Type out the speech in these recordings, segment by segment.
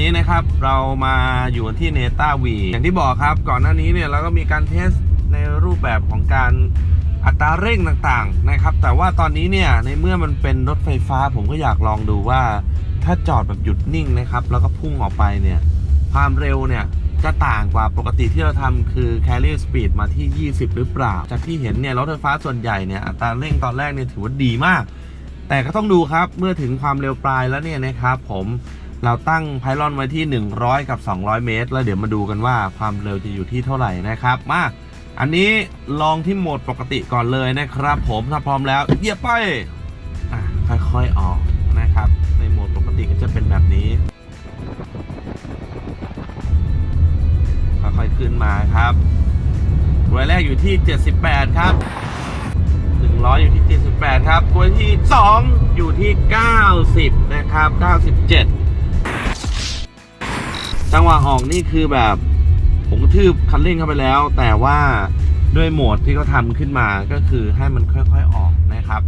นนี้นะครับเรามาอยู่ที่เนต้าวีอย่างที่บอกครับ ก่อนหน้านี้เนี่ยเราก็มีการเทสในรูปแบบของการอัตราเร่งต่างๆนะครับ แต่ว่าตอนนี้เนี่ยในเมื่อมันเป็นรถไฟฟ้าผมก็อยากลองดูว่า ถ้าจอดแบบหยุดนิ่งนะครับ แล้วก็พุ่งออกไปเนี่ย ความเร็วเนี่ยจะต่างกว่าปกติที่เราทำคือ carry speed มาที่ 20 หรือเปล่า จากที่เห็นเนี่ยรถไฟฟ้าส่วนใหญ่เนี่ยอัตราเร่งตอนแรกเนี่ยถือว่าดีมาก แต่ก็ต้องดูครับเมื่อถึงความเร็วปลายแล้วเนี่ยนะครับผม เราตั้งไพลอนไว้ที่ 100 กับ 200 เมตร แล้วเดี๋ยวมาดูกันว่าความเร็วจะอยู่ที่เท่าไหร่นะครับ มา อันนี้ลองที่โหมดปกติก่อนเลยนะครับ ผมถ้าพร้อมแล้วเหยียบไปอะค่อยๆออกนะครับ ในโหมดปกติก็จะเป็นแบบนี้ค่อยๆขึ้นมาครับกลวยแรกอยู่ที่ 78 ครับ 100 อยู่ที่ 78 ครับกลวยที่ 2 อยู่ที่ 90 นะครับ 97 จังหวะออกนี่คือแบบผมกระทืบคันเร่งเข้าไปแล้ว แต่ว่าด้วยโหมดที่เขาทำขึ้นมาก็คือให้มันค่อยๆออกนะครับ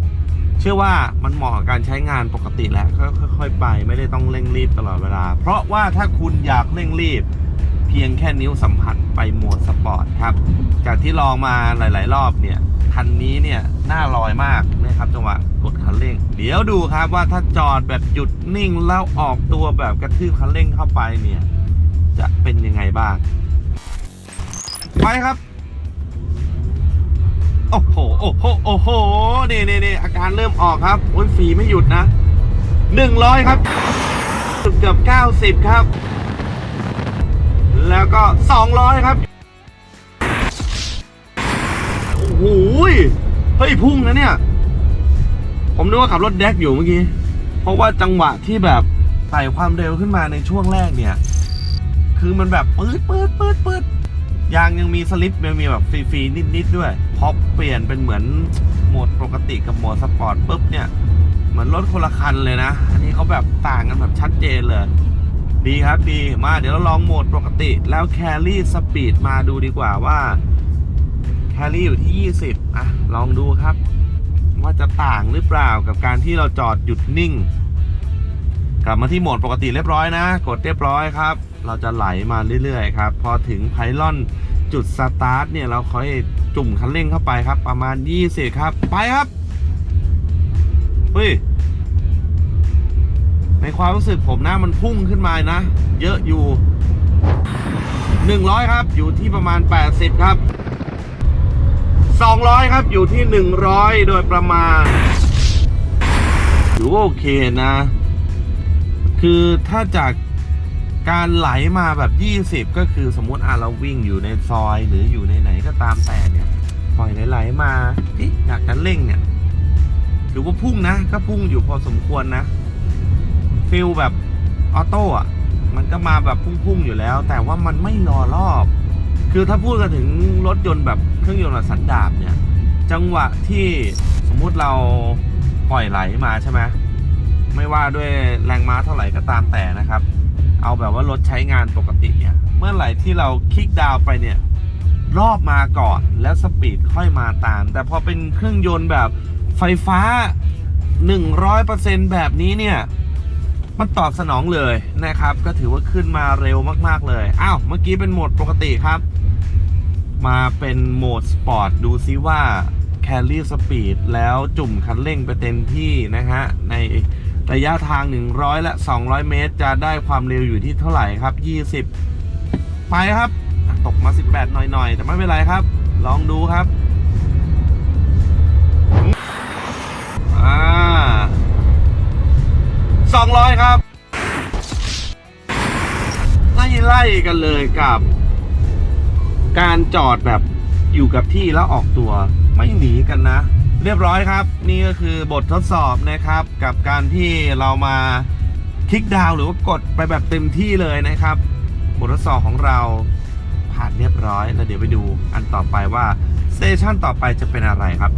เชื่อว่ามันเหมาะกับการใช้งานปกติแหละค่อยๆไปไม่ได้ต้องเร่งรีบตลอดเวลา เพราะว่าถ้าคุณอยากเร่งรีบ เพียงแค่นิ้วสัมผัสไปโหมดสปอร์ตครับจากที่ลองมาหลาย ๆ รอบเนี่ยคันนี้เนี่ยหน้าลอยมากนะครับจังหวะกดคันเร่ง เดี๋ยวดูครับว่าถ้าจอดแบบหยุดนิ่งแล้วออกตัวแบบกระทืบคันเร่งเข้าไปเนี่ย จะเป็นยังไงบ้าง ไปครับ โอ้โห โอ้โห โอ้โหนี่นี่นี่อาการเริ่มออกครับ โอ้ยฝีไม่หยุดนะหนึ่งร้อยครับ เกือบเก้าสิบครับ แล้วก็สองร้อยครับ โอ้โหเฮ้ยพุ่งนะเนี่ย ผมนึกว่าขับรถแดกอยู่เมื่อกี้ เพราะว่าจังหวะที่แบบไต่ความเร็วขึ้นมาในช่วงแรกเนี่ย คือมันแบบปื๊ดปื๊ดปื๊ดปื๊ดยางยังมีสลิปยังมีแบบฟรีๆนิดๆด้วยพอเปลี่ยนเป็นเหมือนโหมดปกติกับโหมดสปอร์ตปุ๊บเนี่ยเหมือนรถคนละคันเลยนะ อันนี้เขาแบบต่างกันแบบชัดเจนเลย ดีครับดีมาเดี๋ยวเราลองโหมดปกติแล้วแครี่สปีดมาดูดีกว่าว่าแครี่อยู่ที่ 20 อะ ลองดูครับ ว่าจะต่างหรือเปล่ากับการที่เราจอดหยุดนิ่ง กลับมาที่โหมดปกติเรียบร้อยนะ กดเรียบร้อยครับ เราจะไหลมาเรื่อยๆครับ พอถึงไพลอนจุดสตาร์ทเนี่ยเราค่อยจุ่มคันเร่งเข้าไปครับ ประมาณ 20 ครับ ไปครับ เฮ้ย ในความรู้สึกผมนะมันพุ่งขึ้นมานะ เยอะอยู่ 100 ครับ อยู่ที่ประมาณ 80 ครับ 200 ครับอยู่ที่ 100 โดยประมาณถือว่าโอเคนะ คือถ้าจาก การไหลมาแบบ 20 ก็คือสมมุติอะเราวิ่งอยู่ในซอยหรืออยู่ในไหนก็ตามแต่เนี่ยปล่อยไหลๆมาที่อยากจะเร่งเนี่ยถือว่าพุ่งนะ ก็พุ่งอยู่พอสมควรนะฟิลแบบออโต้อะมันก็มาแบบพุ่งๆอยู่แล้ว แต่ว่ามันไม่รอรอบ คือถ้าพูดกันถึงรถยนต์แบบเครื่องยนต์สันดาปเนี่ย จังหวะที่สมมุติเราปล่อยไหลมาใช่ไหมไม่ว่าด้วยแรงม้าเท่าไหร่ก็ตามแต่นะครับ เอาแบบว่ารถใช้งานปกติเนี่ย เมื่อไหร่ที่เราคลิกดาวไปเนี่ย รอบมาก่อนแล้วสปีดค่อยมาตาม แต่พอเป็นเครื่องยนต์แบบไฟฟ้า 100%แบบนี้เนี่ย มันตอบสนองเลยนะครับ ก็ถือว่าขึ้นมาเร็วมากๆเลย อ้าว เมื่อกี้เป็นโหมดปกติครับ มาเป็นโหมดสปอร์ตดูซิว่าแคลรี่สปีดแล้วจุ่มคันเร่งไปเต็มที่นะฮะ ใน ระยะทาง 100 และ 200 เมตร จะได้ความเร็วอยู่ที่เท่าไหร่ครับ 20 ไปครับ ตกมา 18 หน่อยๆ แต่ไม่เป็นไรครับ ลองดูครับอ่าสองร้อยครับ ไล่ไล่กันเลยกับ การจอดแบบอยู่กับที่แล้วออกตัวไม่หนีกันนะ เรียบร้อยครับ นี่ก็คือบททดสอบนะครับ กับการที่เรามาคลิกดาวหรือว่ากดไปแบบเต็มที่เลยนะครับ บททดสอบของเราผ่านเรียบร้อยแล้วเดี๋ยวไปดูอันต่อไปว่าสเตชันต่อไปจะเป็นอะไรครับ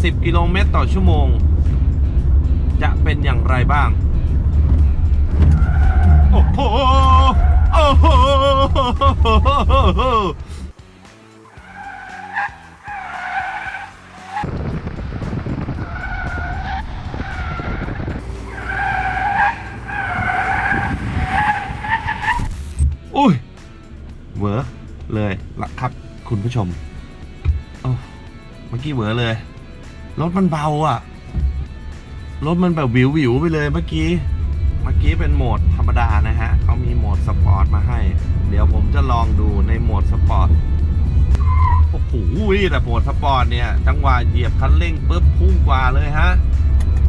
80กิโลเมตรต่อชั่วโมง จะเป็นอย่างไรบ้าง โอ้โห โอ้โห อุ้ยเหวอเลยละครับคุณผู้ชมโอ้เมื่อกี้เหวอเลย รถมันเบาอะ รถมันแบบวิววิวไปเลยเมื่อกี้ เมื่อกี้เป็นโหมดธรรมดานะฮะ เขามีโหมดสปอร์ตมาให้ เดี๋ยวผมจะลองดูในโหมดสปอร์ต โอ้โหแต่โหมดสปอร์ตเนี่ย จังหวะเหยียบคันเร่งปุ๊บพุ่งกว่าเลยฮะ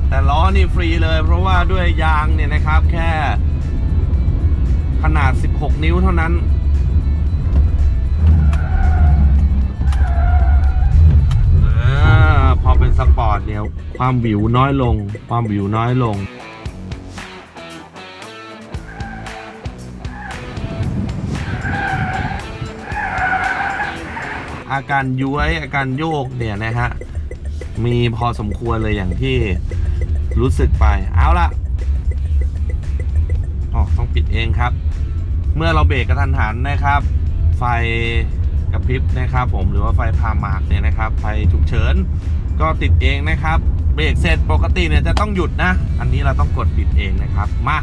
แต่ล้อนี่ฟรีเลย เพราะว่าด้วยยางเนี่ยนะครับ แค่ขนาด 16 นิ้วเท่านั้น พอเป็นสปอร์ตเนี่ยความวิวน้อยลง ความวิวน้อยลง อาการย้วยอาการโยกเนี่ยนะฮะ มีพอสมควรเลยอย่างที่รู้สึกไป เอาละอ๋อต้องปิดเองครับ เมื่อเราเบรกกระทันหันนะครับ ไฟกระพริบนะครับผมหรือว่าไฟพาหมากเนี่ยนะครับ ไฟฉุกเฉิน ก็ติดเองนะครับ เบรกเสร็จปกติเนี่ยจะต้องหยุดนะ อันนี้เราต้องกดปิดเองนะครับ มา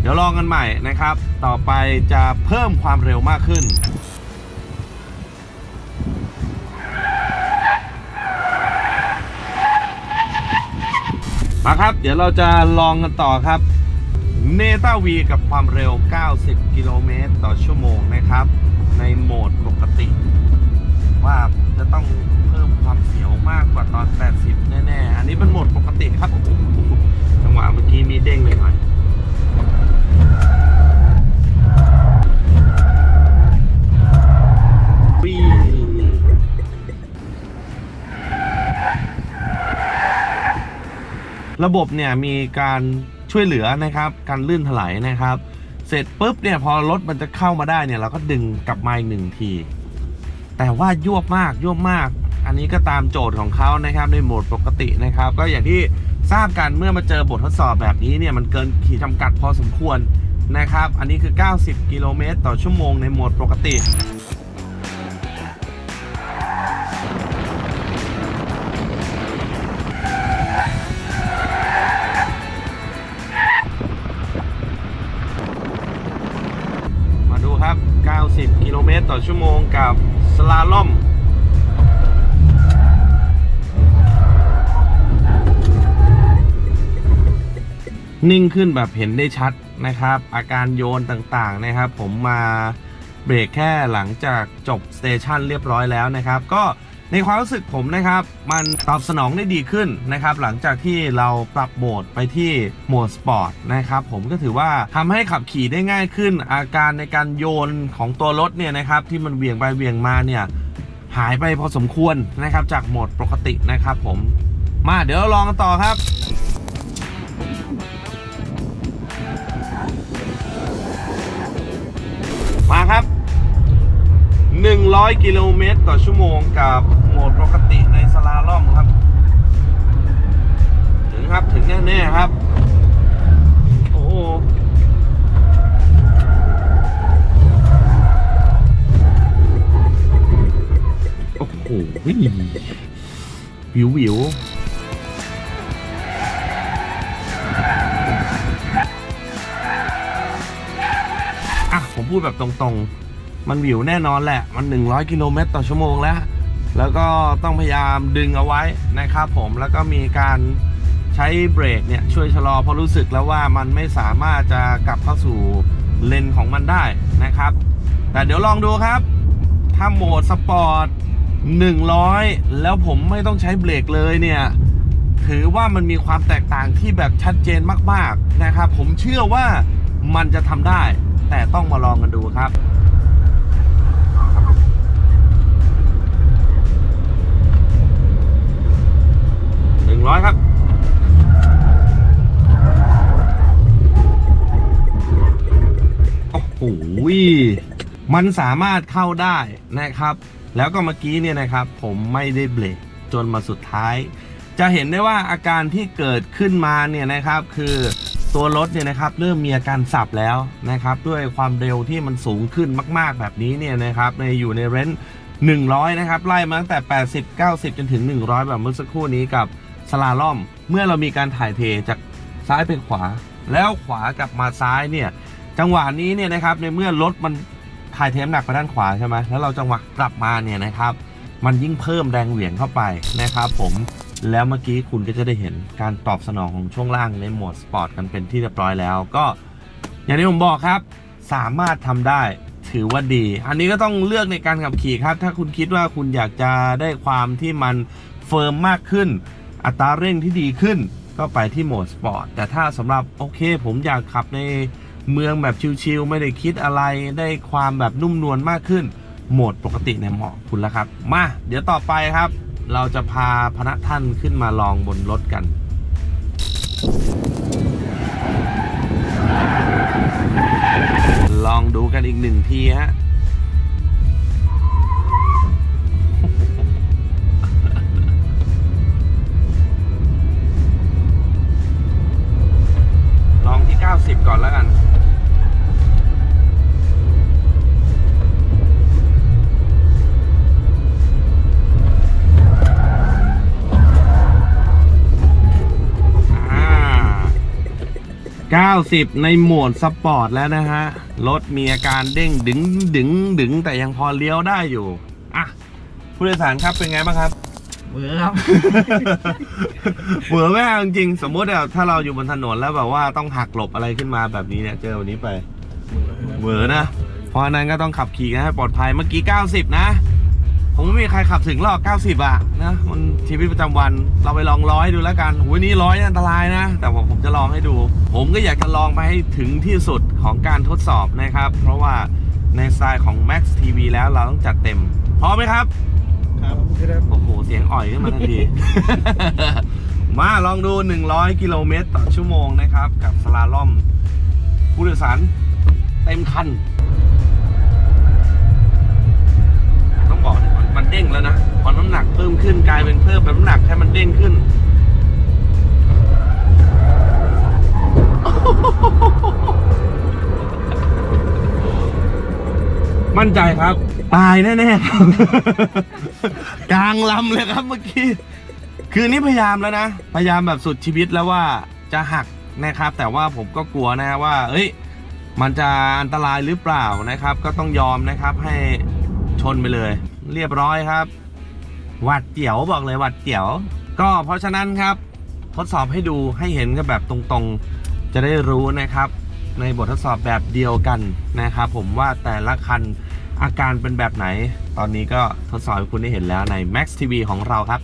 เดี๋ยวลองกันใหม่นะครับ ต่อไปจะเพิ่มความเร็วมากขึ้นมาครับ เดี๋ยวเราจะลองกันต่อครับเนต้าวีกับความเร็ว 90 กิโลเมตรต่อชั่วโมงนะครับ ในโหมดปกติ ว่าจะต้องเพิ่ม มากกว่าตอน 80 แน่ๆ อันนี้เป็นหมดปกติครับ จังหวะเมื่อกี้มีเด้งเลยหน่อยระบบเนี่ยมีการช่วยเหลือนะครับ การลื่นถลายนะครับ เสร็จปุ๊บเนี่ยพอรถมันจะเข้ามาได้เนี่ยเราก็ดึงกลับมาอีกหนึ่งที แต่ว่ายวบมากยวบมาก อันนี้ก็ตามโจทย์ของเขานะครับในโหมดปกตินะครับ ก็อย่างที่ทราบกันเมื่อมาเจอบททดสอบแบบนี้เนี่ยมันเกินขีดจำกัดพอสมควรนะครับ อันนี้คือ 90 กิโลเมตรต่อชั่วโมงในโหมดปกติ นิ่งขึ้นแบบเห็นได้ชัดนะครับ อาการโยนต่างๆนะครับ ผมมาเบรกแค่หลังจากจบสเตชันเรียบร้อยแล้วนะครับ ก็ในความรู้สึกผมนะครับ มันตอบสนองได้ดีขึ้นนะครับ หลังจากที่เราปรับโหมดไปที่โหมดสปอร์ตนะครับ ผมก็ถือว่าทำให้ขับขี่ได้ง่ายขึ้น อาการในการโยนของตัวรถเนี่ยนะครับ ที่มันเวียงไปเวียงมาเนี่ยหายไปพอสมควรนะครับ จากโหมดปกตินะครับ ผมมาเดี๋ยวเราลองต่อครับ มาครับ 100 กิโลเมตรต่อชั่วโมงกับโหมดปกติในสลาล่อมครับ ถึงครับถึงแน่ๆครับ โอ้โหโอ้โหวิววิว พูดแบบตรงๆ มันวิวแน่นอนแหละ มัน 100 กิโลเมตรต่อชั่วโมงแล้ว แล้วก็ต้องพยายามดึงเอาไว้นะครับผม แล้วก็มีการใช้เบรกเนี่ยช่วยชะลอเพราะรู้สึกแล้วว่ามันไม่สามารถจะกลับเข้าสู่เลนของมันได้นะครับ แต่เดี๋ยวลองดูครับ ถ้าโหมดสปอร์ต 100 แล้วผมไม่ต้องใช้เบรกเลยเนี่ยถือว่ามันมีความแตกต่างที่แบบชัดเจนมาก ๆ นะครับ ผมเชื่อว่ามันจะทำได้ แต่ต้องมาลองกันดูครับหนึ่งร้อยครับโอ้โหมันสามารถเข้าได้นะครับ แล้วก็เมื่อกี้เนี่ยนะครับ ผมไม่ได้เบรกจนมาสุดท้าย จะเห็นได้ว่าอาการที่เกิดขึ้นมาเนี่ยนะครับ คือ ตัวรถเนี่ยนะครับเริ่มมีอาการสับแล้วนะครับด้วยความเร็วที่มันสูงขึ้นมาก ๆ แบบนี้เนี่ยนะครับในอยู่ในเรนจ์100 นะครับ ไล่มาตั้งแต่ 80 90 จนถึง 100 แบบเมื่อสักครู่นี้กับสลาล่อม เมื่อเรามีการถ่ายเทจากซ้ายไปขวา แล้วขวากลับมาซ้ายเนี่ยจังหวะนี้เนี่ยนะครับในเมื่อรถมันถ่ายเทน้ำหนักไปด้านขวาใช่ไหมแล้วเราจังหวะกลับมาเนี่ยนะครับ มันยิ่งเพิ่มแรงเหวี่ยงเข้าไปนะครับผม แล้วเมื่อกี้คุณก็จะได้เห็นการตอบสนองของช่วงล่างในโหมดสปอร์ตกันเป็นที่เรียบร้อยแล้ว ก็อย่างที่ผมบอกครับ สามารถทำได้ถือว่าดี อันนี้ก็ต้องเลือกในการขับขี่ครับ ถ้าคุณคิดว่าคุณอยากจะได้ความที่มันเฟิร์มมากขึ้น อัตราเร่งที่ดีขึ้น ก็ไปที่โหมดสปอร์ต แต่ถ้าสำหรับโอเค ผมอยากขับในเมืองแบบชิลๆไม่ได้คิดอะไร ได้ความแบบนุ่มนวลมากขึ้น โหมดปกติในยเหมาะคุณแล้วครับ มา เดี๋ยวต่อไปครับ เราจะพาพนักท่านขึ้นมาลองบนรถกัน ลองดูกันอีกหนึ่งทีฮะ 90 ในโหมดสปอร์ตแล้วนะฮะ รถมีอาการเด้งดึงดึงดึงแต่ยังพอเลี้ยวได้อยู่ อะ ผู้โดยสารครับเป็นไงบ้างครับ เบื่อครับเหมือแม่จริงๆสมมติอะถ้าเราอยู่บนถนนแล้วแบบว่าต้องหักหลบอะไรขึ้นมาแบบนี้เนี่ยเจอวันนี้ไปเหมือนะ เพราะฉะนั้นก็ต้องขับขี่กันให้ปลอดภัยเมื่อกี้ 90 นะ ผมไม่มีใครขับถึงหรอก 90อะนะมันชีวิตประจำวันเราไปลองร้อยดูแล้วกันโอ้ยนี่ร้อยอันตรายนะ แต่ว่าผมจะลองให้ดู ผมก็อยากจะลองไปให้ถึงที่สุดของการทดสอบนะครับ เพราะว่าในสไตล์ของ Max TV แล้วเราต้องจัดเต็มพร้อมไหมครับครับครับโอ้โห เสียงอ่อยขึ้นมาทันที มาลองดู 100 กิโลเมตรต่อชั่วโมงนะครับ กับสลาล่อมผู้โดยสารเต็มคัน ต้องบอกเลยมันมันเด้งแล้วนะพอน้ำหนักเพิ่มขึ้นกลายเป็นเพิ่มแบบน้ำหนักให้มันเด้งขึ้นมั่นใจครับ ตายแน่ๆครับกลางลำเลยครับเมื่อกี้ คือนี่พยายามแล้วนะ พยายามแบบสุดชีวิตแล้วว่าจะหักนะครับ แต่ว่าผมก็กลัวนะว่า เอ้ย มันจะอันตรายหรือเปล่านะครับ ก็ต้องยอมนะครับให้ชนไปเลย เรียบร้อยครับหวัดเจียวบอกเลยหวัดเจียว ก็เพราะฉะนั้นครับ ทดสอบให้ดูให้เห็นกันแบบตรงๆ จะได้รู้นะครับ ในบททดสอบแบบเดียวกันนะครับผมว่าแต่ละคันอาการเป็นแบบไหน ตอนนี้ก็ทดสอบให้คุณได้เห็นแล้วใน Max TV ของเราครับ